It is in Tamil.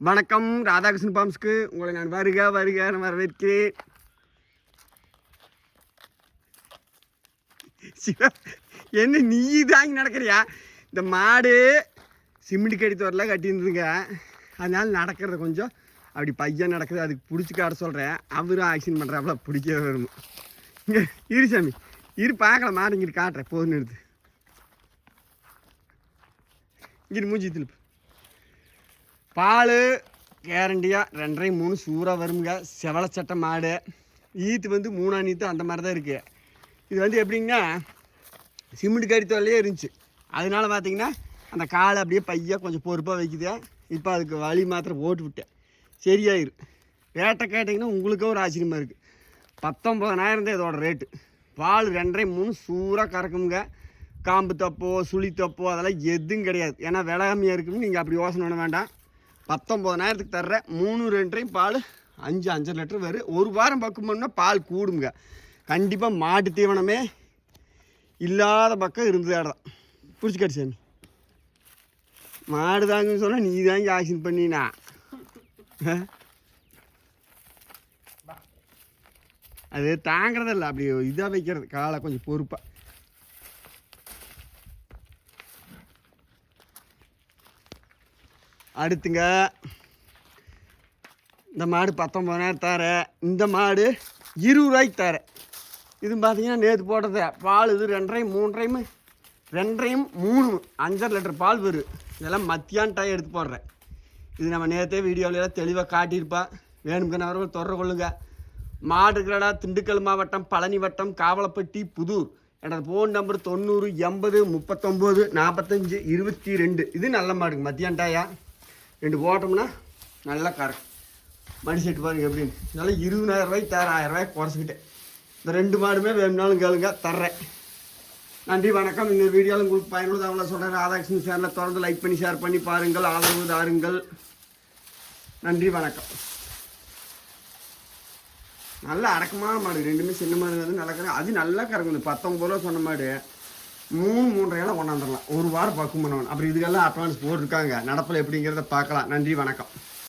வணக்கம் ராதாகிருஷ்ணன் பாம்ஸ்க்கு. உங்களை நான் வருக வருக நான் வரவேற்கிறேன். சிவா என்ன நீ தாங்கி நடக்கிறியா? இந்த மாடு சிமெண்ட் கடித்து வரல கட்டியிருந்துருங்க. அதனால நடக்கிறத கொஞ்சம் அப்படி பையன் நடக்குது அதுக்கு பிடிச்சி காட்ட சொல்கிறேன் அவரும் ஆக்சிடென்ட் பண்ணுறாப்புல பிடிக்க வரும் இங்கே இரு சாமி. இரு பார்க்கலாம் மாடு இங்கிட்டு காட்டுறேன். போதுன்னு எடுத்து. இங்கிட்டு மூஞ்சி திருப்பு பால் கேரண்டியாக ரெண்டரை மூணு சூறாக வருங்க செவலை சட்டை மாடு ஈத்து வந்து மூணாம் நீத்து அந்த மாதிரி தான் இருக்குது இது வந்து எப்படிங்கன்னா சிமெண்ட் கறி தொல்லையே இருந்துச்சு அதனால பார்த்தீங்கன்னா அந்த காலை அப்படியே பையாக கொஞ்சம் பொறுப்பாக வைக்குது இப்போ அதுக்கு வழி மாத்திரம் போட்டு விட்டேன் சரியாயிரு ரேட்டை கேட்டிங்கன்னா உங்களுக்கே ஒரு ஆச்சரியமாக இருக்குது பத்தொம்பதனாயிரம் தான் இதோட ரேட்டு பால் ரெண்டரை மூணு சூறாக கறக்குங்க காம்பு தப்போ சுழி தப்போ அதெல்லாம் எதுவும் கிடையாது. ஏன்னா விலை கம்மியாக இருக்குன்னு நீங்கள் அப்படி யோசனை பண்ண வேண்டாம். பத்தொம்போதனாயிரத்துக்கு தர்ற மூணு ரெண்டரையும் பால் அஞ்சு அஞ்சரை லிட்டர் வரும் ஒரு வாரம் பக்கம் பண்ணால் பால் கூடுங்க. கண்டிப்பாக மாட்டு தீவனமே இல்லாத பக்கம் இருந்தது இடம் பிடிச்சிக்காரு சாமி. மாடு தாங்கன்னு சொன்னால் நீ தாங்க ஆக்ஷன் பண்ணினா. அது தாங்கிறதில்ல அப்படி இதாக வைக்கிறது. காலை கொஞ்சம் பொறுப்பாக அடுத்துங்க. இந்த மாடு பத்தொம்பதாயிரம் தர. இந்த மாடு இருபது ரூபாய்க்கு தர. இது பார்த்தீங்கன்னா நேற்று போட்டது பால் இது ரெண்டரையும் மூன்றரையும் ரெண்டரையும் மூணு அஞ்சரை லிட்டர் பால் வரும். இதெல்லாம் மத்தியான டைம் எடுத்து போடுறேன். இது நம்ம நேற்றே வீடியோவில் எல்லாம் தெளிவாக காட்டியிருப்பா. வேணுங்கிறவர்கள் தொடர கொள்ளுங்க. மாடு இருக்கிறடா திண்டுக்கல் மாவட்டம் பழனி வட்டம் காவலப்பட்டி புதூர் எனது ஃபோன் நம்பர் தொண்ணூறு எண்பது முப்பத்தொம்போது நாற்பத்தஞ்சு இருபத்தி ரெண்டு. இது நல்ல மாடுங்க. மத்தியான் டாயா ரெண்டு போட்டோம்னா நல்லா கறக்கும் மணி செட்டு பாருங்க எப்படின்னு நல்லா இருபதாயிரம் ரூபாய்க்கு தரேன் ஆயிரம் குறைச்சிக்கிட்டேன். இந்த ரெண்டு மாடுமே வேணும்னாலும் கேளுங்க தர்றேன். நன்றி வணக்கம். இந்த வீடியோவில் உங்களுக்கு பயனுள்ளதாக சொல்கிறேன் ராதாகிருஷ்ணன் சேனலை தொடர்ந்து லைக் பண்ணி ஷேர் பண்ணி பாருங்கள். ஆதரவு தாருங்கள். நன்றி வணக்கம். நல்ல அடக்கமான மாடு. ரெண்டுமே சின்ன மாடு வந்து நல்லா கறக்கும் அது நல்லா கறக்குது பத்தொம்பது ரூபா சொன்ன மாடு. மூணு மூன்றரையெல்லாம் கொண்டாந்துடலாம். ஒரு வாரம் பக்கம் பண்ணணும் அப்புறம் இதுக்கெல்லாம் அட்வான்ஸ் போட்டிருக்காங்க. நடப்பில் எப்படிங்கிறத பார்க்கலாம். நன்றி வணக்கம்.